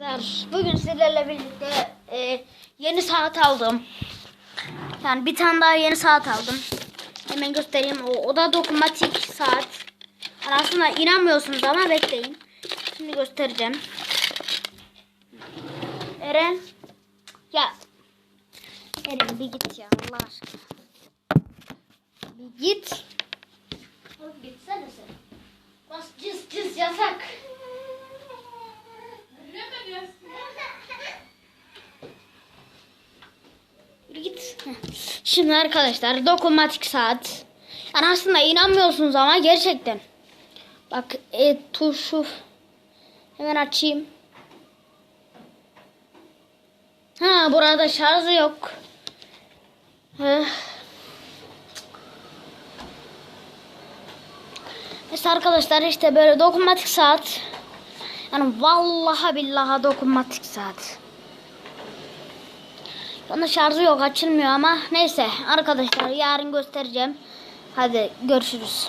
Arkadaşlar bugün sizlerle birlikte e, yeni saat aldım. Yani bir tane daha yeni saat aldım. Hemen göstereyim. O, o da dokunmatik saat. Yani aslında inanmıyorsunuz ama bekleyin. Şimdi göstereceğim. Eren. Ya. Eren bir git ya Allah aşkına. Bir git. Oğlum gitsene sen. Bas cız cız yasak. Şimdi arkadaşlar dokunmatik saat. Yani aslında inanmıyorsunuz ama gerçekten. Bak e, tuşu hemen açayım. Ha burada şarjı yok. Mesela arkadaşlar işte böyle dokunmatik saat. Yani vallahi billahi dokunmatik saat. Onun şarjı yok açılmıyor ama neyse arkadaşlar yarın göstereceğim. Hadi görüşürüz.